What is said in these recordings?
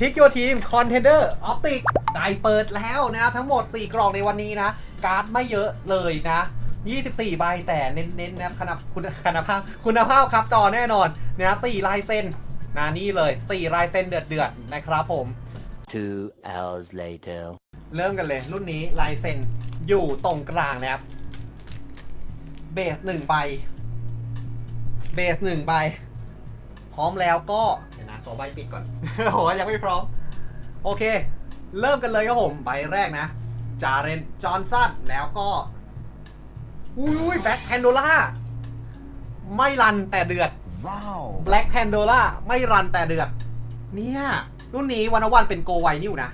พิกโยทีมคอนเทนเดอร์ออปติกได้เปิดแล้วนะครับทั้งหมด 4 กล่องในวันนี้นะ การ์ดไม่เยอะเลยนะ 24 ใบแต่เน้นๆนะครับขนาดคุณคุณภาพคุณภาพครับจอแน่นอนนะ4ลายเซ็นนะนี่เลย 4 ลายเซ็นเดือดๆนะครับผม Two hours later. เริ่มกันเลย รุ่นนี้ลายเซ็นอยู่ตรงกลางนะครับเบสหนึ่งใบเบสหนึ่งใบ พร้อมแล้วก็เดี๋ยวนะขอใบปิดก่อน โอ้ยยังไม่พร้อม โอเค เริ่มกันเลยครับผมใบแรกนะจาเรนจอห์นสันแล้วก็อุ้ยแบ็คแพนโดล่าไม่รันแต่เดือด Wow. Black Pandora ไม่รันแต่เดือด เนี่ย รุ่นนี้วันวันเป็นโกไวนิวนะ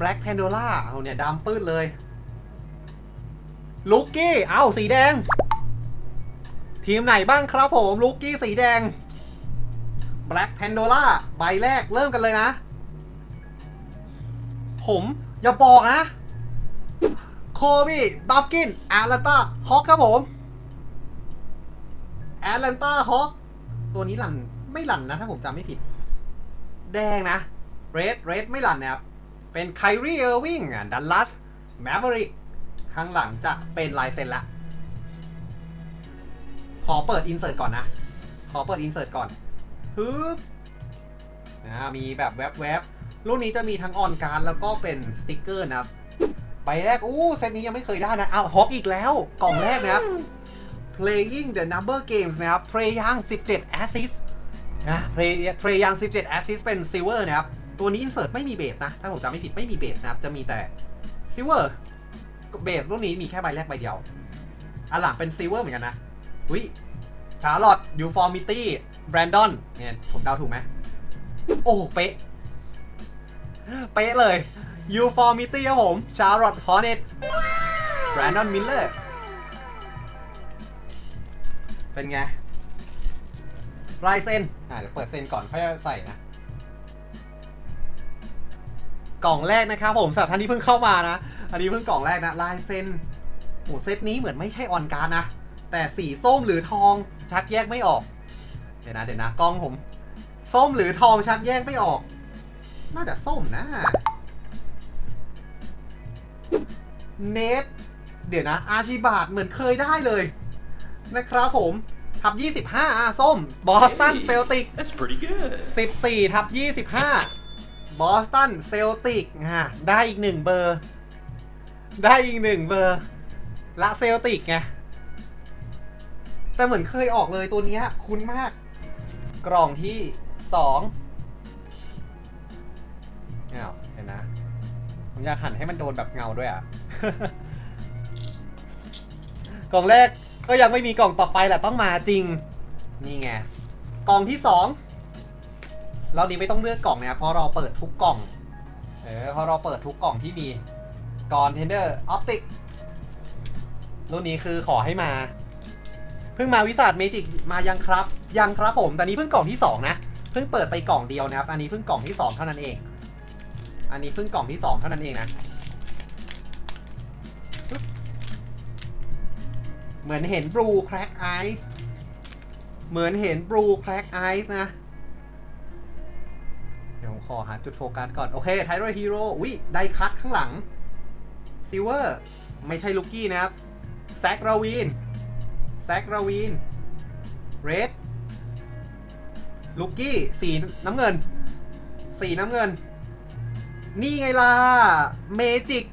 Black Pandora เอาเนี่ยดำปื้ดเลยลูกกี้ เอาสีแดง ทีมไหนบ้างครับผมลูกกี้สีแดง Black Pandora ใบแรกเริ่มกันเลยนะ ผมอย่าบอกนะ โคบี้บัฟกินแอาร์ลต้าฮอกครับผมแอตแลนตาฮอคตัวนี้หลันไม่หลันนะ ถ้าผมจำไม่ผิด แดงนะเรดเรดไม่หลันนะครับ เป็นไครีเออร์วิงอะดัลลัสแมเวริกข้างหลังจะเป็นลายเซ็นละขอเปิดอินเสิร์ตก่อนนะ ขอเปิดอินเสิร์ตก่อน ฮึบอ่ามีแบบแวบๆรุ่นนี้จะมีทั้งออนการ์ดแล้วก็เป็นสติกเกอร์นะครับไปแรก อู้เซตนี้ยังไม่เคยได้นะเอาฮอกอีกแล้ว กล่องแรกนะครับ playing the number games นะครับ Trey Young 17 assist นะ Trey Trey Young 17 assist เป็น silver นะครับ ตัวนี้ insert ไม่มีเบสนะ ถ้าผมจำไม่ผิดไม่มีเบสนะครับ จะมีแต่ silver เบสรุ่นนี้มีแค่ใบแรกใบเดียวอันหลังเป็น silver เหมือนกันนะอุ้ยชาร์ลอตยูฟอร์มิตี้ แบรนดอนเนี่ยผมเดาถูกไหมโอ้เป๊ะ เป๊ะเลยยูฟอร์มิตี้ครับผมชาร์ลอตฮอร์เนตแบรนดอนมิลเลอร์เป็นไงลายเส้นอ่าเดี๋ยวเปิดเส้นก่อนค่อยใส่นะ กล่องแรกนะครับผมสำหรับท่านที่เพิ่งเข้ามานะ อันนี้เพิ่งกล่องแรกนะลายเส้นโอ้เซตนี้เหมือนไม่ใช่ออนการดนะ แต่สีส้มหรือทองชักแยกไม่ออก ดี๋ยวนะเดี๋ยวนะกล้องผม ส้มหรือทองชักแยกไม่ออก น่าจะส้มนะ เนทเดี๋ยวนะ อาชิบาตเหมือนเคยได้เลย นะครับผม ทับ 25อะส้ม บอสตัน Hey, เซลติก That's pretty good. 14 ทับ 25 บอสตันเซลติกอะได้อีกหนึ่งเบอร์ ได้อีกหนึ่งเบอร์ ละเซลติกไง แต่เหมือนเคยออกเลยตัวเนี้ยคุ้นมาก กล่องที่2อ้าวเห็นนะ ผมอยากหันให้มันโดนแบบเงาด้วยอะ กล่องแรกก็ยังไม่มีกล่องต่อไปแหละต้องมาจริง นี่ไง กล่องที่สองเรานี้ไม่ต้องเลือกกล่องเนะครับเพราะเราเปิดทุกกล่อง เออเพราะเราเปิดทุกกล่องที่มีก่อนเทนเดอร์ออปติกรุ่นนี้คือขอให้มา เพิ่งมาวิสาดเมจิกมายังครับ ยังครับผมแต่นี้เพิ่งกล่องที่สองนะเพิ่งเปิดไปกล่องเดียวนะครับ อันนี้เพิ่งกล่องที่สองเท่านั้นเอง อันนี้เพิ่งกล่องที่สองเท่านั้นเองนะเหมือนเห็นบลูแคร็กไอซ์เหมือนเห็นบลูแคร็กไอซ์นะ เดี๋ยวผมขอหาจุดโฟกัสก่อน โอเคไทโรฮีโร่วิไดคัตข้างหลังซิเวอร์ไม่ใช่ลูกกี้นะครับแซกราวีนแซกราวีนเรด ลูกกี้สีน้ำเงิน สีน้ำเงิน นี่ไงล่ะ เมจิก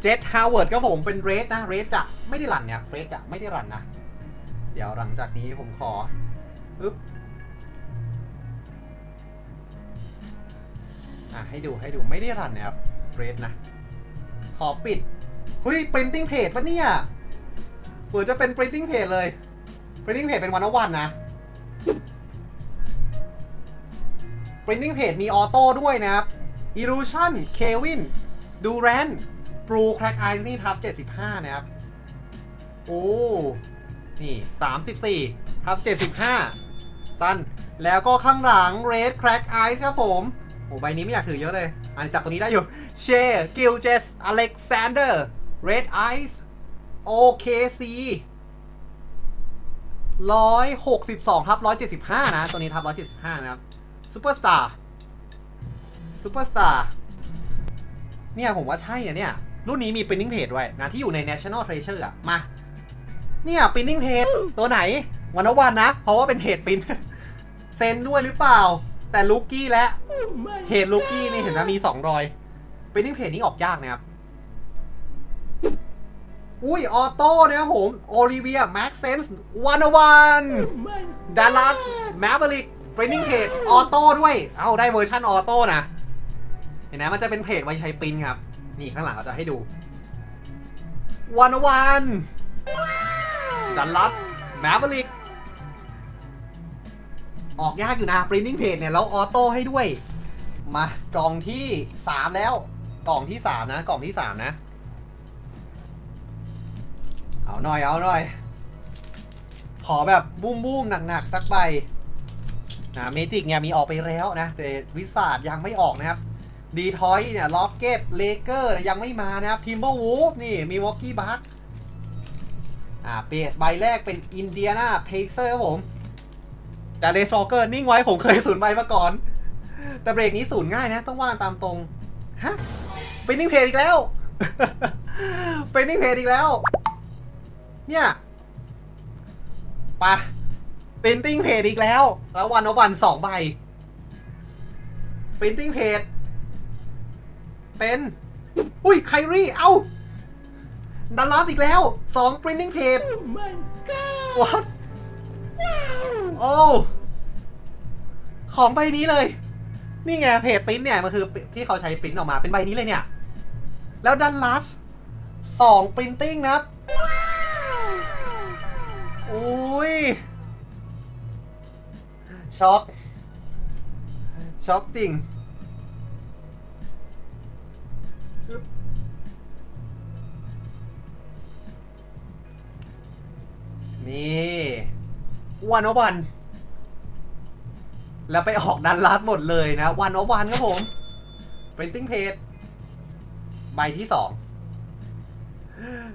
เจ t ฮาวเวิร์ดก็ผมเป็นเรดนะ เรดจะไม่ได้รันเนี่ยเรดจะไม่ได้รันนะ เดี๋ยวหลังจากนี้ผมขออึ๊บอะให้ดูให้ดูไม่ได้รันนะครับ เรดนะ ขอปิดเฮ้ย printing page ปะเนี่ยเปิดจะเป็น printing page เลย printing page เป็นวันวันนะ printing page มีออโต้ด้วยนะครับ illusion Kevin Durant บลูแคร็กไอนี่ทับ 75 นะครับ โอ้ นี่ 34 ทับ 75 สั้น แล้วก็ข้างหลัง Red Crack Ice ครับผม โอ้ใบนี้ไม่อยากถือเยอะเลย อันจับตัวนี้ได้อยู่ เชกิลเจสอเล็กซานเดอร์ Red Ice OKC 162ทับ175 นะ ตัวนี้ทับ 175 นะครับ ซูเปอร์สตาร์ซูเปอร์สตาร์เนี่ยผมว่าใช่อะเนี่ย รุ่นนี้มี printing page ด้วยนะที่อยู่ใน National Treasure อะมา เนี่ย printing page ตัวไหนวันวันนะ เพราะว่าเป็นเพจปริ้นเซนด้วยหรือเปล่า แต่ลูกี้และเพจลูกี้นี่เห็นไหมมีสองรอย printing page นี้ออกยากนะครับอุ้ย ออโต้นะครับผม โอลิเวีย แม็กเซนส์วันวันดัลลัสแมเบริก เ r รนนิ่งเพจออโต้ด้วย เอาได้เวอร์ชันออโต้นะ เห็นไหมมันจะเป็นเพจไว้ใช้ปริ้นครับ นี่ข้างหลังเราจะให้ดูวันวันดัลลัสแมเบริกออกยากอยู่นะ printing page เนี่ย แล้วออโต้ให้ด้วย มากล่องที่ 3 แล้ว กล่องที่ 3 นะ กล่องที่ 3 นะ เอาหน่อยเอาหน่อยขอแบบบุ้มบุ้มๆหนักๆสักใบ นะเมจิกเนี่ยมีออกไปแล้วนะ แต่วิสาดยังไม่ออกนะครับดีทอยเนี่ยล็อกเก็ตเลเกอร์ยังไม่มานะครับทิมเบอร์วูฟนี่มีวอกกี้บัคอ่าเปสใบแรกเป็นอินเดียนาเพเซอร์ครับผม แต่เลสโอเกอร์นิ่งไว้ผมเคยสูนใบมาก่อน แต่เบรกนี้สูนง่ายนะ ต้องว่าตามตรง ฮะ เป็นนิ่งเพจอีกแล้ว เป็นนิ่งเพจอีกแล้ว เนี่ยไปะ ปรินติ้งเพจอีกแล้ว แล้ววันวันสองใบปรินติ้งเพจเป็น อุ้ยไครี่เอ้าดัลลัสอีกแล้วสองปรินติ้งเพจ what โอ้ของใบนี้เลย นี่ไงเพจปริ้นเนี่ย มันคือที่เขาใช้ปริ้นออกมาเป็นใบนี้เลยเนี่ย แล้วดัลลัสสองปรินติ้งนะครับอุ้ย ช็อกช็อกจริงนี่วันอวัน แล้วไปออกดันลัสหมดเลยนะ วันอวันครับผม printing page ใบที่สอง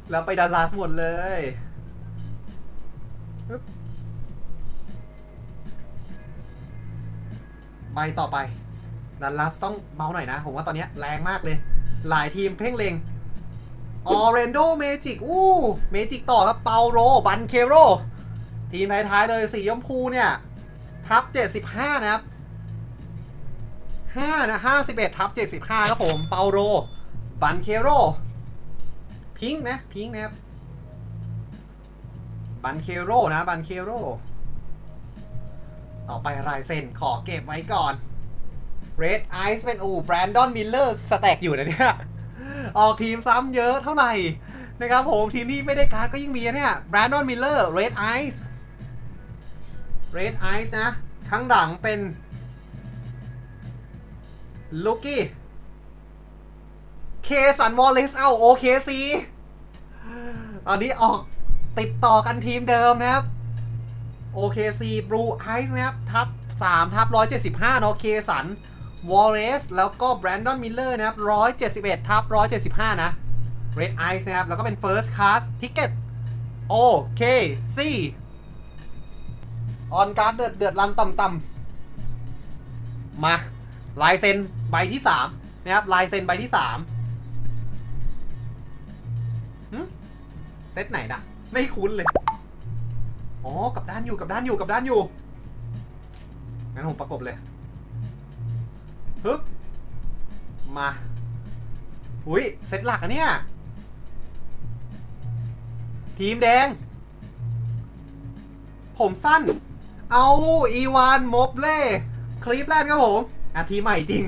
แล้วไปดันลัสหมดเลย ใบต่อไปดันลัสต้องเบาหน่อยนะ ผมว่าตอนนี้แรงมากเลย หลายทีมเพ่งเลงออเรนโดเมจิกอู้เมจิกต่อครับเปาโร บันเคโร ทีมท้ายๆเลยสีชมพูเนี่ย ทับ 75 นะครับ5นะ51 ทับ 75 ครับผม เปาโร บันเคโร พิงค์นะ พิงค์นะครับ บันเคโรนะ บันเคโร ต่อไปรายเซ็นขอเก็บไว้ก่อน Red Ice เป็นอู่แบรนดอนมิลเลอร์สแต็กอยู่นะเนี่ย ออกทีมซ้ำเยอะเท่าไหร่นะครับผมทีมที่ไม่ได้การ์ดก็ยิ่งมีเนี่ยแบรนดอนมิลเลอร์ Red Ice Red Ice นะ ข้างหลังเป็นลูกี้เคสันวอลเลสเอาโอเคซีตอนนี้ออกติดต่อกันทีมเดิมนะครับ OKC Blue Ice นะครับ ทับ3ทับ175เนาะเคสันวอลเลสแล้วก็แบรนดอนมิลเลอร์นะครับ 171ทับ175 นะ Red Ice นะครับ แล้วก็เป็น First Class Ticket OKC ออนการ์ดเดือดเดือดรันต่ำๆ มาลายเซ็นใบที่3นะครับลายเซ็นใบที่3หึเซตไหนนะไม่คุ้นเลย อ๋อ กับด้านอยู่ กับด้านอยู่ กับด้านอยู่ งั้นผมประกบเลยฮึบมาอุ้ยเซตหลักอะเนี่ย ทีมแดง ผมสั้น เอาอีวานมบเล่ คลิปแรกครับผม อะทีใหม่จริง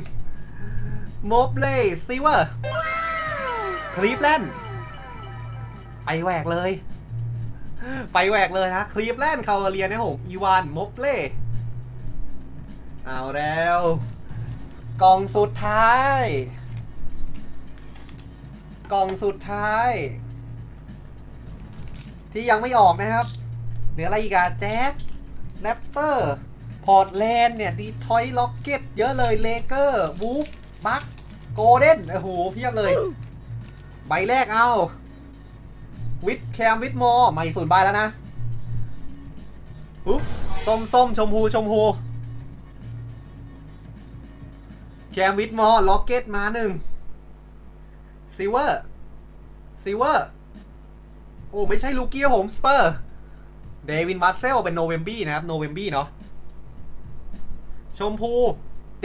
มบเล่ซิเวอร์ คลิปแลนไปแหวกเลย ไปแหวกเลยนะ คลีฟแลนด์คาวาเลียนะผม อีวานมบเล่ เอาแล้ว กล่องสุดท้าย กล่องสุดท้าย ที่ยังไม่ออกนะครับ เหลืออะไรอีกอะแจ๊สแรปเตอร์ พอร์ตแลนด์เนี่ย ดีทอยล็อกเก็ต เยอะเลย เลเกอร์ วูฟ บัค โกลเด้น โอ้โห เพียบเลย ใบแรกเอา วิดแคมวิดมอใหม่ศูนย์ใบแล้วนะปุ๊บส้มส้มชมพูชมพูแคมวิดมอร์ล็อกเก็ตมาหนึ่งซิเวอร์ซิเวอร์โอ้ ไม่ใช่ลูกี้ครับผมสเปอร์เดวินวัตเซลเป็นโนเวมบี้นะครับโนเวมบี้เนาะชมพู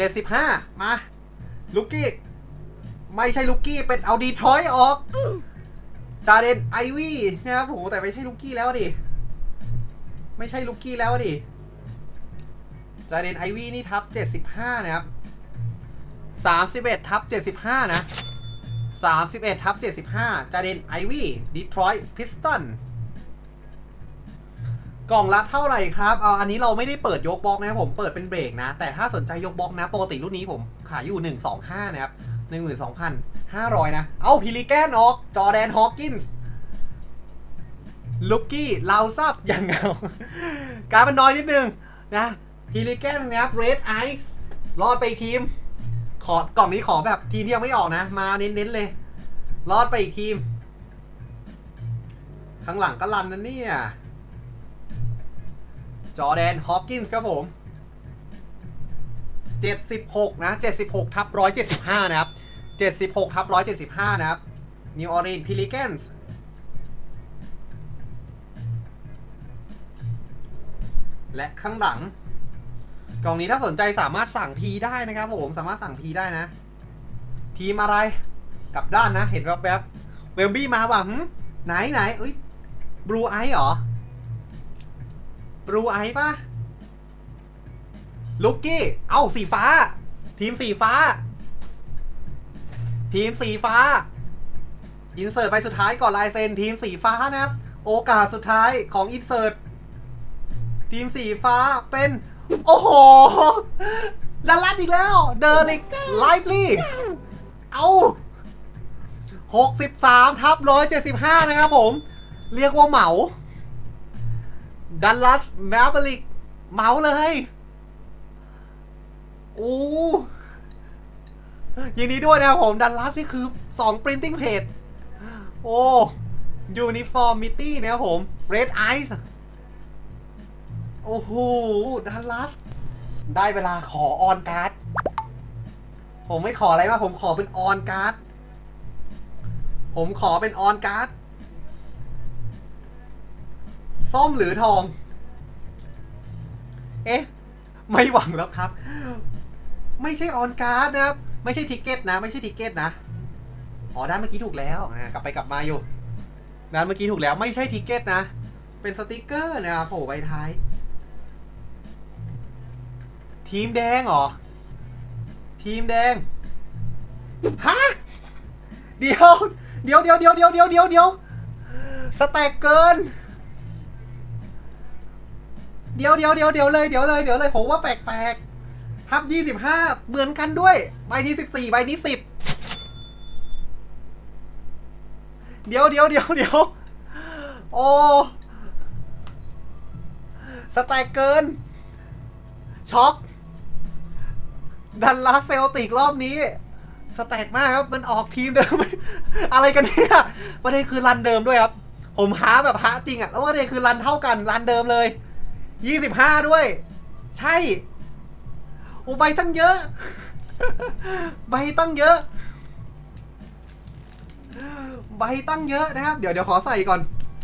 75 มา ลูกี้ ไม่ใช่ลูกี้เป็นเอาดีทรอยต์ออก จาเดนไอวี่นะครับโหแต่ไม่ใช่ลูกี้แล้วดิ ไม่ใช่ลูกี้แล้วดิ จาเดนไอวี่นี่ทับ 75 นะครับ 31 ทับ 75 นะ 31 ทับ 75 จาเดนไอวี่ดีทรอยต์พิสตันกล่องละเท่าไหร่ครับเอาอันนี้เราไม่ได้เปิดยกบล็อกนะครับผม เปิดเป็นเบรกนะ แต่ถ้าสนใจยกบล็อกนะ ปกติรุ่นนี้ผมขายอยู่ 125 นะครับ 12,500 นะ เอาพิลิแกนออก จอแดนฮอว์กินส์ลุกกี้ลาวซับอย่างเงาการมันน้อยนิดนึงนะพิลิแกนนะครับเรดไอซ์รอดไปทีม ขอกล่องนี้ขอแบบทีมที่ยังไม่ออกนะ มาเน้นๆเลย รอดไปอีกทีม ข้างหลังก็รันนะเนี่ย จอแดนฮอปกินส์ครับผม 76 นะ 76 ทับ 175 นะครับ 76 ทับ 175 นะครับนิวออรีนพิลิแกนส์และข้างหลัง กล่องนี้ถ้าสนใจสามารถสั่งพีได้นะครับผมสามารถสั่งพีได้นะ ทีมอะไรกลับด้านนะ เห็นแวบๆเวลบี้มาว่ะไหนไหนเอ้ยบลูไอเหรอบลูไอปะ ลุกกี้ เอ้าสีฟ้า ทีมสีฟ้า ทีมสีฟ้า อินเสิร์ตไปสุดท้ายก่อนลายเซ็นทีมสีฟ้านะครับ โอกาสสุดท้ายของอินเสิร์ตทีมสีฟ้าเป็น โอ้โหลันลัดอีกแล้ว เดอร์ลิกไลฟ์ลี่ เอา63ทับ175 นะครับผม เรียกว่าเหมา ดันลัสแมวเบริกเหมาเลย โอ้ยินดีด้วยนะผมดันลัสนี่คือ 2 printing page โอ้ uniformity นะครับผม red eyes โอ้โหดันลัส ได้เวลาขอออนการ์ด ผมไม่ขออะไรมากผมขอเป็นออนการ์ด ผมขอเป็นออนการ์ด ส้มหรือทอง เอ๊ะ ไม่หวังแล้วครับ ไม่ใช่ออนการ์ดนะครับ ไม่ใช่ทิกเก็ตนะ ไม่ใช่ทิกเก็ตนะอ๋อด้านเมื่อกี้ถูกแล้วอ่ากลับไปกลับมาอยู่ด้านเมื่อกี้ถูกแล้วไม่ใช่ทิกเก็ตนะ เป็นสติกเกอร์นะครับโผล่ใบท้าย ทีมแดงเหรอ ทีมแดงฮะเดี๋ยวเดี๋ยวเดี๋ยวเดี๋ยวเดี๋ยวเดี๋ยวเดี๋ยวเดี๋ยวสแต็กเกินเดี๋ยวเดี๋ยวเดี๋ยวเดี๋ยวเลยเดี๋ยวเลยเดี๋ยวเลยผมว่าแปลกๆ ฮับยี่สิบห้าเหมือนกันด้วย ใบนี้สิบสี่ใบนี้สิบเดี๋ยวเดี๋ยวเดี๋ยวเดี๋ยวโอ้สแต็กเกิน ช็อก ดันลาสเซลติกรอบนี้ สแต็กมากครับ มันออกทีมเดิม อะไรกันเนี่ยประเด็นคือรันเดิมด้วยครับ ผมหาแบบหาจริงอะแล้วประเด็นคือรันเท่ากัน รันเดิมเลยยี่สิบห้าด้วย ใช่ อ้ใบตั้งเยอะ ใบตั้งเยอะ ใบตั้งเยอะนะครับ เดี๋ยวเดี๋ยวขอใส่ก่อน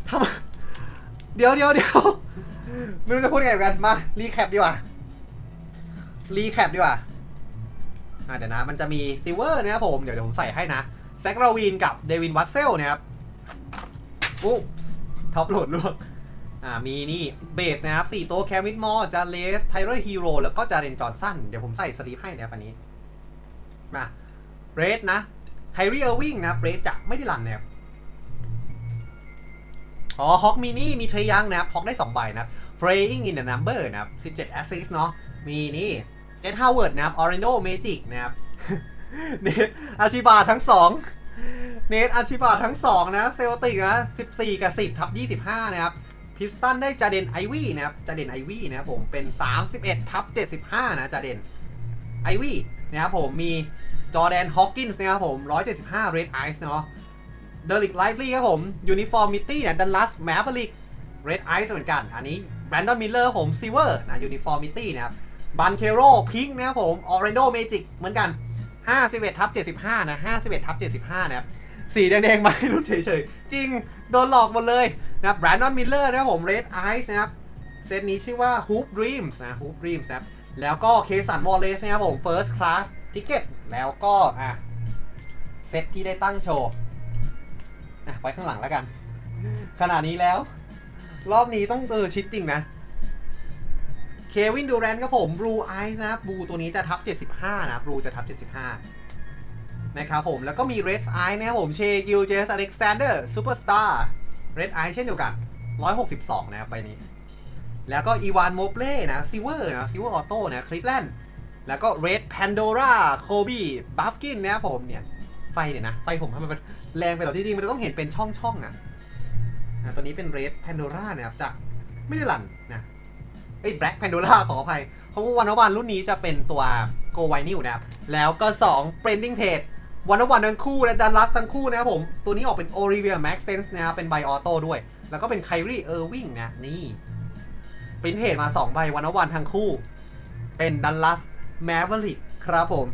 ทำเดี๋ยวเดี๋ยวเดี๋ยวไม่รู้จะพูดไงเหมือนกันมารีแคปดีกว่ารีแคปดีกว่าอะเดี๋ยวนะ มันจะมีซิเวอร์นะครับผมเดี๋ยวเดี๋ยวผมใส่ให้นะแซกราวีนกับเดวินวัตเซลนะครับอุ๊บท็อปโหลดลวก อ่ามีนี่เบสนะครับ4ตัวแคมิดมอร์จาเลสไทเรอร์ฮีโร่แล้วก็จาเรนจอร์สันเดี๋ยวผมใส่สลีปให้นะครับอันนี้ มาเรดนะไทรีเออร์วิงนะเรดจะไม่ได้รันนะครับอ๋อฮอกมินี่มีเทรยังนะครับฮอกได้2ใบนะครับ Praying in the number นะครับ17 assist เนาะมีนี่เจ t ฮาวเวิร์ดนะครับออริโนเมจิกนะครับเนทอาชิบาทั้งสองเนทอาชิบาทั้งสองนะ เซลติกนะ 14 กับ 10 ทับ 25 นะครับ พิสตันได้จาเดนไอวี่นะครับจาเดนไอวี่นะครับผมเป็น 31ทับ75 นะจาเดนไอวี่นะครับผมมีจอแดนฮอ w กินส์นะครับผม 175เรดไอซ์เนาะเดลิกไลฟ์ลี่ครับผมยูนิฟอร์มิตี้เนี่ยดันลัสแมปลิกเรดไอซ์เหมือนกัน อันนี้แบรนดอนมิลเลอร์ผมซิเวอร์นะยูนิฟอร์มิตี้นะครับบันเคโรพิงค์นะครับผมออเรนโดเมจิกเหมือนกัน 51ทับ75 นะ 51ทับ75 นะครับสีแดงๆมาให้รุ่นเฉยๆ จริง โดนหลอกหมดเลย นะครับแบรนดอนมิลเลอร์นะครับผม Red Eyes นะครับเซตนี้ชื่อว่า Hoop Dreams นะ Hoop Dreams นะครับแล้วก็เคสันวอลเลสนะครับผม First Class Ticket แล้วก็อะเซตที่ได้ตั้งโชว์อะไว้ข้างหลังแล้วกัน ขนาดนี้แล้ว รอบนี้ต้องเออชิดจริงนะเควินดูแรนครับผม Blue Eyes นะบ Blue ตัวนี้จะทับ 75 นะบ Blue จะทับ 75 นะครับผม แล้วก็มี Red Eye นะครับผม เชกิลเจสอเล็กซานเดอร์ซูเปอร์สตาร์ Red Eye เช่นเดียวกัน 162 นะครับใบนี้ แล้วก็อีวานโมเปล่นะซิเวอร์นะซิเวอร์ออโต้นะคลิปแลนด์แล้วก็ Red Pandora Kobe Buffkin นะครับผมเนี่ย ไฟเนี่ยนะ ไฟผมทำไมมันแรงไปหรอจริงมันจะต้องเห็นเป็นช่องช่องอะอะตัวนี้เป็น Red Pandora นะครับจะไม่ได้หลั่นนะเอ้ย Black Pandora ขออภัย เพราะว่าวันวันรุ่นนี้จะเป็นตัว Go Vinyl นะครับ แล้วก็ 2 Printing Page วันวันทั้งคู่และดันลัสทั้งคู่นะครับผม ตัวนี้ออกเป็นโอริเวียแม็กเซนส์นะครับเป็นไบออโต้ด้วย แล้วก็เป็นไคลี่เออร์วิงนะนี่ปรินเพจมา2ใบวันวันทั้งคู่ เป็นดันลัสแมเวอริกครับผม